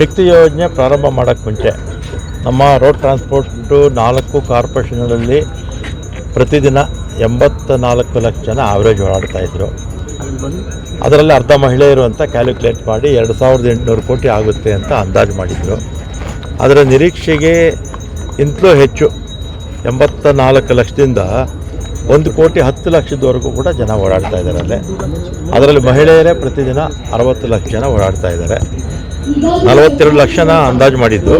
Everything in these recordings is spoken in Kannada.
ಶಕ್ತಿ ಯೋಜನೆ ಪ್ರಾರಂಭ ಮಾಡೋಕ್ಕೆ ಮುಂಚೆ ನಮ್ಮ ರೋಡ್ ಟ್ರಾನ್ಸ್ಪೋರ್ಟು ನಾಲ್ಕು ಕಾರ್ಪೊರೇಷನ್ಗಳಲ್ಲಿ ಪ್ರತಿದಿನ ಎಂಬತ್ತ ನಾಲ್ಕು ಲಕ್ಷ ಜನ ಆವ್ರೇಜ್ ಓಡಾಡ್ತಾಯಿದ್ರು ಅದರಲ್ಲಿ ಅರ್ಧ ಮಹಿಳೆಯರು ಅಂತ ಕ್ಯಾಲ್ಕುಲೇಟ್ ಮಾಡಿ ಎರಡು ಸಾವಿರದ ಎಂಟುನೂರು ಕೋಟಿ ಆಗುತ್ತೆ ಅಂತ ಅಂದಾಜು ಮಾಡಿದರು. ಅದರ ನಿರೀಕ್ಷೆಗೆ ಇಂತಲೂ ಹೆಚ್ಚು ಎಂಬತ್ತ ನಾಲ್ಕು ಲಕ್ಷದಿಂದ ಒಂದು ಕೋಟಿ ಹತ್ತು ಲಕ್ಷದವರೆಗೂ ಕೂಡ ಜನ ಓಡಾಡ್ತಾ ಇದ್ದಾರೆ ಅಲ್ಲೇ. ಅದರಲ್ಲಿ ಮಹಿಳೆಯರೇ ಪ್ರತಿದಿನ ಅರವತ್ತು ಲಕ್ಷ ಜನ ಓಡಾಡ್ತಾ ಇದ್ದಾರೆ. ನಲವತ್ತೆರಡು ಲಕ್ಷನ ಅಂದಾಜು ಮಾಡಿದ್ದು.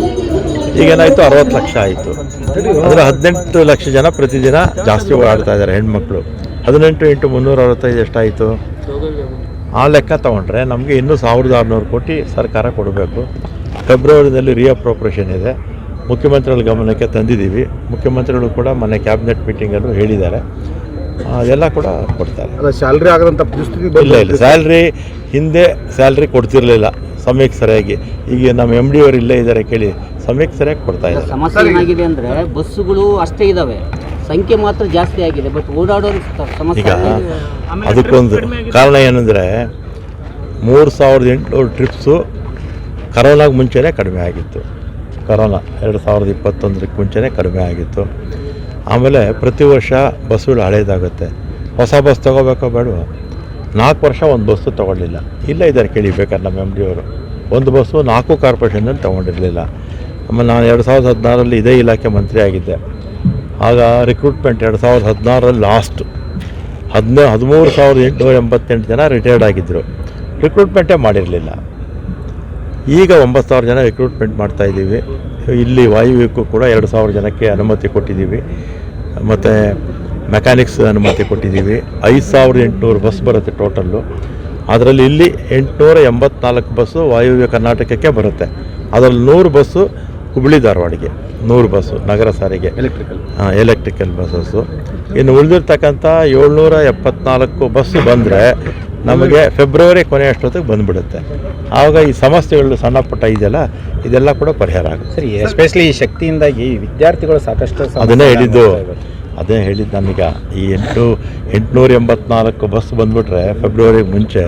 ಈಗೇನಾಯಿತು ಅರವತ್ತು ಲಕ್ಷ ಆಯಿತು. ಅಂದರೆ ಹದಿನೆಂಟು ಲಕ್ಷ ಜನ ಪ್ರತಿದಿನ ಜಾಸ್ತಿ ಓಡಾಡ್ತಾ ಇದ್ದಾರೆ ಹೆಣ್ಮಕ್ಳು. ಹದಿನೆಂಟು ಇಂಟು ಮುನ್ನೂರ ಅರವತ್ತೈದು ಎಷ್ಟಾಯಿತು? ಆ ಲೆಕ್ಕ ತೊಗೊಂಡ್ರೆ ನಮಗೆ ಇನ್ನೂ ಸಾವಿರದ ಆರುನೂರು ಕೋಟಿ ಸರ್ಕಾರ ಕೊಡಬೇಕು. ಫೆಬ್ರವರಿನಲ್ಲಿ ರಿಅಪ್ರೋಪ್ರೇಷನ್ ಇದೆ. ಮುಖ್ಯಮಂತ್ರಿಗಳ ಗಮನಕ್ಕೆ ತಂದಿದ್ದೀವಿ. ಮುಖ್ಯಮಂತ್ರಿಗಳು ಕೂಡ ಮೊನ್ನೆ ಕ್ಯಾಬಿನೆಟ್ ಮೀಟಿಂಗಲ್ಲೂ ಹೇಳಿದ್ದಾರೆ. ಅದೆಲ್ಲ ಕೂಡ ಕೊಡ್ತಾರೆ. ಸ್ಯಾಲ್ರಿ ಆಗದಂಥ ಪರಿಸ್ಥಿತಿ ಇಲ್ಲ ಇಲ್ಲ. ಸ್ಯಾಲ್ರಿ ಹಿಂದೆ ಸ್ಯಾಲ್ರಿ ಕೊಡ್ತಿರಲಿಲ್ಲ. ಸಮಯಕ್ಕೆ ಸರಿಯಾಗಿ. ಈಗ ನಮ್ಮ ಎಂ ಡಿ ಅವರು ಇಲ್ಲೇ ಇದ್ದಾರೆ ಕೇಳಿ ಸಮಯಕ್ಕೆ ಸರಿಯಾಗಿ ಕೊಡ್ತಾ ಇದ್ದಾರೆ. ಸಮಸ್ಯೆ ಏನಾಗಿದೆ ಅಂದರೆ ಬಸ್ಸುಗಳು ಅಷ್ಟೇ ಇದ್ದಾವೆ ಸಂಖ್ಯೆ ಮಾತ್ರ ಜಾಸ್ತಿ ಆಗಿದೆ ಬಟ್ ಓಡಾಡೋರು ಸಮಸ್ಯೆ ಈಗ ಅದಕ್ಕೊಂದು ಕಾರಣ ಏನಂದರೆ ಮೂರು ಸಾವಿರದ ಎಂಟುನೂರು ಟ್ರಿಪ್ಸು ಕರೋನಾಗೆ ಮುಂಚೆನೇ ಕಡಿಮೆ ಆಗಿತ್ತು. ಕರೋನಾ ಎರಡು ಸಾವಿರದ ಇಪ್ಪತ್ತೊಂದರಕ್ಕೆ ಮುಂಚೆನೇ ಕಡಿಮೆ ಆಗಿತ್ತು. ಆಮೇಲೆ ಪ್ರತಿ ವರ್ಷ ಬಸ್ಸುಗಳು ಹಳೇದಾಗುತ್ತೆ. ಹೊಸ ಬಸ್ ತೊಗೋಬೇಕೋ ಬೇಡವ? ನಾಲ್ಕು ವರ್ಷ ಒಂದು ಬಸ್ಸು ತೊಗೊಳ್ಳಿಲ್ಲ. ಇಲ್ಲ ಇದ್ದಾರೆ ಕೇಳಿ ಬೇಕಾದ್ರೆ ನಮ್ಮ ಎಂ ಡಿ ಅವರು. ಒಂದು ಬಸ್ಸು, ನಾಲ್ಕು ಕಾರ್ಪೊರೇಷನಲ್ಲಿ ತೊಗೊಂಡಿರಲಿಲ್ಲ. ಆಮೇಲೆ ನಾನು ಎರಡು ಸಾವಿರದ ಹದಿನಾರರಲ್ಲಿ ಇದೇ ಇಲಾಖೆ ಮಂತ್ರಿ ಆಗಿದ್ದೆ. ಆಗ ರಿಕ್ರೂಟ್ಮೆಂಟ್ ಎರಡು ಸಾವಿರದ ಹದಿನಾರರಲ್ಲಿ ಲಾಸ್ಟ್ ಹದಿನ, ಹದಿಮೂರು ಸಾವಿರದ ಎಂಟುನೂರ ಎಂಬತ್ತೆಂಟು ಜನ ರಿಟೈರ್ಡ್ ಆಗಿದ್ದರು ರಿಕ್ರೂಟ್ಮೆಂಟೇ ಮಾಡಿರಲಿಲ್ಲ. ಈಗ ಒಂಬತ್ತು ಸಾವಿರ ಜನ ರಿಕ್ರೂಟ್ಮೆಂಟ್ ಮಾಡ್ತಾಯಿದ್ದೀವಿ ಇಲ್ಲಿ ವಾಯುವ್ಯಕ್ಕೂ ಕೂಡ ಎರಡು ಸಾವಿರ ಜನಕ್ಕೆ ಅನುಮತಿ ಕೊಟ್ಟಿದ್ದೀವಿ. ಮತ್ತು ಮೆಕ್ಯಾನಿಕ್ಸ್ ಅನುಮತಿ ಕೊಟ್ಟಿದ್ದೀವಿ. ಐದು ಸಾವಿರದ ಎಂಟುನೂರು ಬಸ್ ಬರುತ್ತೆ ಟೋಟಲ್ಲು ಅದರಲ್ಲಿ ಇಲ್ಲಿ ಎಂಟುನೂರ ಎಂಬತ್ನಾಲ್ಕು ಬಸ್ಸು ವಾಯುವ್ಯ ಕರ್ನಾಟಕಕ್ಕೆ ಬರುತ್ತೆ. ಅದರಲ್ಲಿ ನೂರು ಬಸ್ಸು ಹುಬ್ಬಳ್ಳಿ ಧಾರವಾಡಿಗೆ. ನೂರು ಬಸ್ಸು ನಗರ ಸಾರಿಗೆ. ಎಲೆಕ್ಟ್ರಿಕಲ್ ಹಾಂ ಎಲೆಕ್ಟ್ರಿಕಲ್ ಬಸ್ಸಸ್ಸು ಇನ್ನು ಉಳಿದಿರ್ತಕ್ಕಂಥ ಏಳ್ನೂರ ಎಪ್ಪತ್ನಾಲ್ಕು ಬಸ್ಸು ಬಂದರೆ ನಮಗೆ ಫೆಬ್ರವರಿ ಕೊನೆಯ ಅಷ್ಟೊತ್ತಿಗೆ ಬಂದುಬಿಡುತ್ತೆ. ಆವಾಗ ಈ ಸಮಸ್ಯೆಗಳು ಸಣ್ಣ ಪುಟ್ಟ ಇದೆಯಲ್ಲ ಇದೆಲ್ಲ ಕೂಡ ಪರಿಹಾರ ಆಗುತ್ತೆ. ಸರಿ ಎಸ್ಪೆಷಲಿ ಈ ಶಕ್ತಿಯಿಂದಾಗಿ ವಿದ್ಯಾರ್ಥಿಗಳು ಸಾಕಷ್ಟು ಅದನ್ನೇ ಹೇಳಿದ್ದು. ಅದೇ ಹೇಳಿದ್ದು ನಾನೀಗ ಈ ಎಂಟು ಎಂಟುನೂರ ಎಂಬತ್ನಾಲ್ಕು ಬಸ್ ಬಂದುಬಿಟ್ರೆ ಫೆಬ್ರವರಿ ಮುಂಚೆ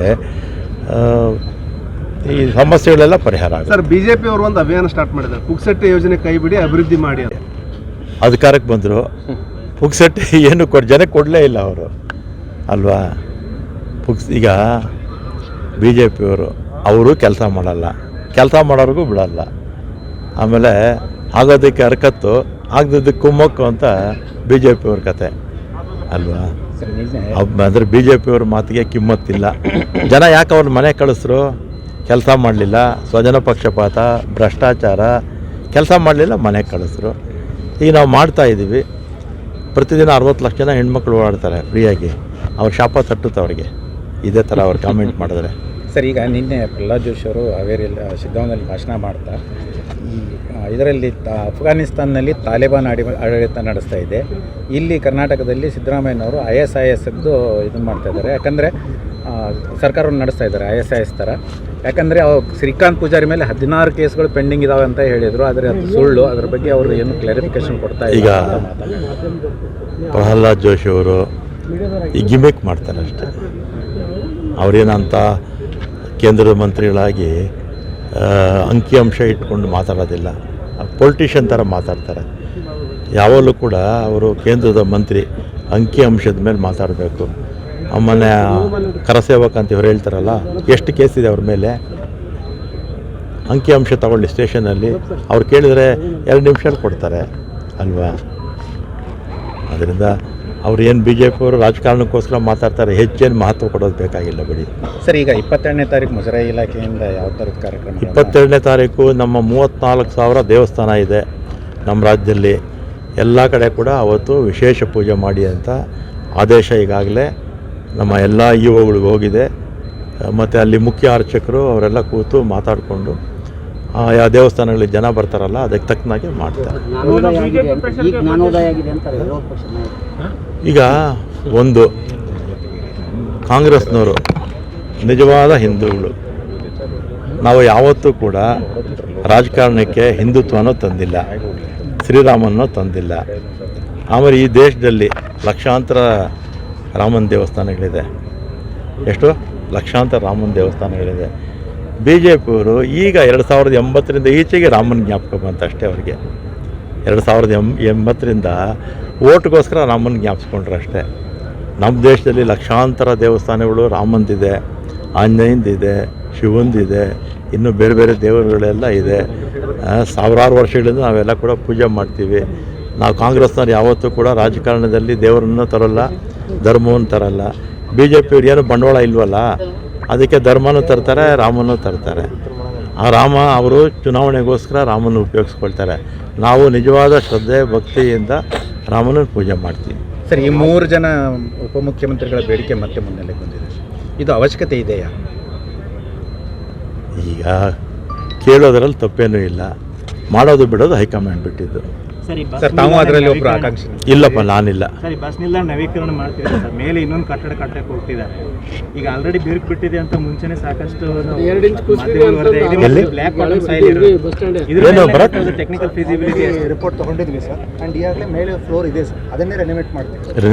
ಈ ಸಮಸ್ಯೆಗಳೆಲ್ಲ ಪರಿಹಾರ ಆಗುತ್ತೆ. ಸರ್ ಬಿಜೆಪಿ ಅವರು ಒಂದು ಅಭಿಯಾನ ಸ್ಟಾರ್ಟ್ ಮಾಡಿದ್ದಾರೆ. ಪುಕ್ಸಟ್ಟೆ ಯೋಜನೆ ಕೈ ಬಿಡಿ ಅಭಿವೃದ್ಧಿ ಮಾಡಿ ಅಂತ. ಅಧಿಕಾರಕ್ಕೆ ಬಂದರು. ಪುಕ್ಸಟ್ಟೆ ಏನು ಕೊಡ್ ಜನಕ್ಕೆ ಕೊಡಲೇ ಇಲ್ಲ ಅವರು. ಅಲ್ವಾ? ಪುಕ್ಸ್ ಈಗ ಬಿ ಜೆ ಪಿಯವರು ಅವರು ಕೆಲಸ ಮಾಡಲ್ಲ. ಕೆಲಸ ಮಾಡೋರಿಗೂ ಬಿಡಲ್ಲ. ಆಮೇಲೆ ಆಗೋದಕ್ಕೆ ಹರಕತ್ತು ಆಗದಿದ್ದಕ್ಕೆ ಕುಮ್ಮಕ್ಕು ಅಂತ ಬಿ ಜೆ ಪಿಯವ್ರ ಕತೆ ಅಲ್ವಾ? ಅಂದ್ರೆ ಬಿ ಜೆ ಪಿಯವ್ರ ಮಾತಿಗೆ ಕಿಮ್ಮತ್ತಿಲ್ಲ. ಜನ ಯಾಕೆ ಅವ್ರ ಮನೆ ಕಳಿಸ್ರು? ಕೆಲಸ ಮಾಡಲಿಲ್ಲ, ಸ್ವಜನ ಪಕ್ಷಪಾತ, ಭ್ರಷ್ಟಾಚಾರ, ಕೆಲಸ ಮಾಡಲಿಲ್ಲ ಮನೆಗೆ ಕಳಿಸ್ರು. ಈಗ ನಾವು ಮಾಡ್ತಾ ಇದ್ದೀವಿ. ಪ್ರತಿದಿನ ಅರವತ್ತು ಲಕ್ಷ ಜನ ಹೆಣ್ಮಕ್ಳು ಓಡಾಡ್ತಾರೆ ಫ್ರೀಯಾಗಿ. ಅವ್ರ ಶಾಪ ತಟ್ಟುತ್ತೆ ಅವ್ರಿಗೆ. ಇದೇ ಥರ ಅವ್ರು ಕಾಮೆಂಟ್ ಮಾಡಿದ್ರೆ. ಸರ್, ಈಗ ನಿನ್ನೆ ಪ್ರಹ್ಲಾದ್ ಜೋಶಿ ಅವರು ಹಾವೇರಿಯಲ್ಲಿ ಸಿದ್ಧವನದಲ್ಲಿ ಭಾಷಣ ಮಾಡ್ತಾ ಇದರಲ್ಲಿ ಅಫ್ಘಾನಿಸ್ತಾನ್ನಲ್ಲಿ ತಾಲಿಬಾನ್ ಆಡಿ ಆಡಳಿತ ನಡೆಸ್ತಾ ಇದೆ. ಇಲ್ಲಿ ಕರ್ನಾಟಕದಲ್ಲಿ ಸಿದ್ದರಾಮಯ್ಯನವರು ಐ ಎಸ್ ಐ ಎಸ್ ಇದು ಇದನ್ನು ಮಾಡ್ತಾ ಇದ್ದಾರೆ. ಯಾಕಂದರೆ ಸರ್ಕಾರವನ್ನು ನಡೆಸ್ತಾ ಇದ್ದಾರೆ ಐ ಎಸ್ ಐ ಎಸ್ ಥರ. ಯಾಕಂದರೆ ಅವ್ರು ಶ್ರೀಕಾಂತ್ ಪೂಜಾರಿ ಮೇಲೆ ಹದಿನಾರು ಕೇಸ್ಗಳು ಪೆಂಡಿಂಗ್ ಇದಾವೆ ಅಂತ ಹೇಳಿದರು. ಆದರೆ ಅದು ಸುಳ್ಳು. ಅದ್ರ ಬಗ್ಗೆ ಅವರು ಏನು ಕ್ಲಾರಿಫಿಕೇಶನ್ ಕೊಡ್ತಾ ಈಗ. ಪ್ರಹ್ಲಾದ್ ಜೋಶಿ ಅವರು ಈ ಗಿಮಿಕ್ ಮಾಡ್ತಾರೆ ಅಷ್ಟೇ. ಅವರೇನಂತ ಕೇಂದ್ರದ ಮಂತ್ರಿಗಳಾಗಿ ಅಂಕಿಅಂಶ ಇಟ್ಕೊಂಡು ಮಾತಾಡೋದಿಲ್ಲ. ಪೊಲಿಟಿಷಿಯನ್ ಥರ ಮಾತಾಡ್ತಾರೆ. ಯಾವಾಗಲೂ ಕೂಡ ಅವರು ಕೇಂದ್ರದ ಮಂತ್ರಿ ಅಂಕಿಅಂಶದ ಮೇಲೆ ಮಾತಾಡಬೇಕು. ಆಮೇಲೆ ಕರಸೇವಕ ಅಂತ ಇವ್ರು ಹೇಳ್ತಾರಲ್ಲ, ಎಷ್ಟು ಕೇಸ್ ಇದೆ ಅವ್ರ ಮೇಲೆ? ಅಂಕಿಅಂಶ ತಗೊಳ್ಳಿ ಸ್ಟೇಷನಲ್ಲಿ. ಅವ್ರು ಕೇಳಿದರೆ ಎರಡು ನಿಮಿಷ ಕೊಡ್ತಾರೆ, ಅಲ್ವಾ? ಅದರಿಂದ ಅವ್ರು ಏನು ಬಿ ಜೆ ಪಿಯವರು ರಾಜಕಾರಣಕ್ಕೋಸ್ಕರ ಮಾತಾಡ್ತಾರೆ ಹೆಚ್ಚೇನು ಮಹತ್ವ ಕೊಡೋದು ಬೇಕಾಗಿಲ್ಲ ಬಿಡಿ. ಸರ್ ಈಗ ಇಪ್ಪತ್ತೆರಡನೇ ತಾರೀಕು ಮುಜರಾಯಿ ಇಲಾಖೆಯಿಂದ ಯಾವ ಥರದ ಕಾರ್ಯಕ್ರಮ ಇಪ್ಪತ್ತೆರಡನೇ ತಾರೀಕು ನಮ್ಮ ಮೂವತ್ತ್ನಾಲ್ಕು ಸಾವಿರ ದೇವಸ್ಥಾನ ಇದೆ ನಮ್ಮ ರಾಜ್ಯದಲ್ಲಿ. ಎಲ್ಲ ಕಡೆ ಕೂಡ ಅವತ್ತು ವಿಶೇಷ ಪೂಜೆ ಮಾಡಿ ಅಂತ ಆದೇಶ ಈಗಾಗಲೇ ನಮ್ಮ ಎಲ್ಲ ಇ ಒಗಳಿಗೆ ಹೋಗಿದೆ. ಮತ್ತು ಅಲ್ಲಿ ಮುಖ್ಯ ಅರ್ಚಕರು ಅವರೆಲ್ಲ ಕೂತು ಮಾತಾಡಿಕೊಂಡು ಯಾವ ದೇವಸ್ಥಾನಗಳಲ್ಲಿ ಜನ ಬರ್ತಾರಲ್ಲ ಅದಕ್ಕೆ ತಕ್ಕನಾಗೆ ಮಾಡ್ತಾರೆ. ಈಗ ಒಂದು ಕಾಂಗ್ರೆಸ್ನವರು ನಿಜವಾದ ಹಿಂದೂಗಳು. ನಾವು ಯಾವತ್ತೂ ಕೂಡ ರಾಜಕಾರಣಕ್ಕೆ ಹಿಂದುತ್ವನೂ ತಂದಿಲ್ಲ ಶ್ರೀರಾಮನೂ ತಂದಿಲ್ಲ. ಆಮೇಲೆ ಈ ದೇಶದಲ್ಲಿ ಲಕ್ಷಾಂತರ ರಾಮನ ದೇವಸ್ಥಾನಗಳಿದೆ. ಎಷ್ಟು? ಲಕ್ಷಾಂತರ ರಾಮನ ದೇವಸ್ಥಾನಗಳಿದೆ. ಬಿ ಜೆ ಪಿಯವರು ಈಗ ಎರಡು ಸಾವಿರದ ಎಂಬತ್ತರಿಂದ ಈಚೆಗೆ ರಾಮನ ಜ್ಞಾಪಕ ಬಂತು ಅಷ್ಟೇ ಅವರಿಗೆ. ಎರಡು ಸಾವಿರದ ಎಂ, ಎಂಬತ್ತರಿಂದ ಓಟ್ಗೋಸ್ಕರ ರಾಮನ ಜ್ಞಾಪಿಸ್ಕೊಂಡ್ರು ಅಷ್ಟೇ. ನಮ್ಮ ದೇಶದಲ್ಲಿ ಲಕ್ಷಾಂತರ ದೇವಸ್ಥಾನಗಳು ರಾಮಂದಿದೆ, ಆಂಜನೇಯಂದಿದೆ, ಶಿವಂದಿದೆ, ಇನ್ನು ಬೇರೆ ಬೇರೆ ದೇವರುಗಳೆಲ್ಲ ಇದೆ. ಸಾವಿರಾರು ವರ್ಷಗಳಿಂದ ನಾವೆಲ್ಲ ಕೂಡ ಪೂಜೆ ಮಾಡ್ತೀವಿ. ನಾವು ಕಾಂಗ್ರೆಸ್ನವ್ರು ಯಾವತ್ತೂ ಕೂಡ ರಾಜಕಾರಣದಲ್ಲಿ ದೇವರನ್ನು ತರಲ್ಲ, ಧರ್ಮವನ್ನು ತರಲ್ಲ. ಬಿ ಜೆ ಪಿಯವ್ರು ಏನು ಬಂಡವಾಳ ಇಲ್ವಲ್ಲ? ಅದಕ್ಕೆ ಧರ್ಮನೂ ತರ್ತಾರೆ ರಾಮನೂ ತರ್ತಾರೆ. ಆ ರಾಮ ಅವರು ಚುನಾವಣೆಗೋಸ್ಕರ ರಾಮನ ಉಪಯೋಗಿಸ್ಕೊಳ್ತಾರೆ. ನಾವು ನಿಜವಾದ ಶ್ರದ್ಧೆ ಭಕ್ತಿಯಿಂದ ರಾಮನ ಪೂಜೆ ಮಾಡ್ತೀವಿ. ಸರ್ ಈ ಮೂರು ಜನ ಉಪಮುಖ್ಯಮಂತ್ರಿಗಳ ಬೇಡಿಕೆ ಮತ್ತೆ ಮುನ್ನೆಲೆಗೆ ಬಂದಿದೆ ಇದು ಅವಶ್ಯಕತೆ ಇದೆಯಾ? ಈಗ ಕೇಳೋದ್ರಲ್ಲಿ ತಪ್ಪೇನೂ ಇಲ್ಲ. ಮಾಡೋದು ಬಿಡೋದು ಹೈಕಮಾಂಡ್ ಬಿಟ್ಟಿದ್ದು. ಸರ್ ತಾವು ಅದರಲ್ಲಿ ಒಬ್ಬರು ಆಕಾಂಕ್ಷಿ ಇಲ್ಲಪ್ಪ ನಾನಿಲ್ಲ. ಸರ್ ಬಸ್ ನಿಲ್ದಾಣ ನವೀಕರಣ ಮಾಡ್ತೀವಿ ಸರ್? ಮೇಲೆ ಇನ್ನೊಂದು ಕಟ್ಟಡ ಕಟ್ಟಕ್ಕೆ ಹೋಗ್ತಿದ್ದಾರೆ. ಈಗ ಆಲ್ರೆಡಿ ಬಿರುಕು ಬಿಟ್ಟಿದೆ ಅಂತ ಮುಂಚೆನೆ ಸಾಕಷ್ಟು? ಟೆಕ್ನಿಕಲ್ ಫಿಸಿಬಿಲಿಟಿ ರಿಪೋರ್ಟ್ ತಗೊಂಡಿದ್ವಿ ಸರ್. ಅಂಡ್ ಈಗಾಗಲೇ ಮೇಲೆ ಫ್ಲೋರ್ ಇದೆ ಸರ್. ಅದನ್ನೇ ರೆನಿಮೇಟ್ ಮಾಡ್ತೀವಿ.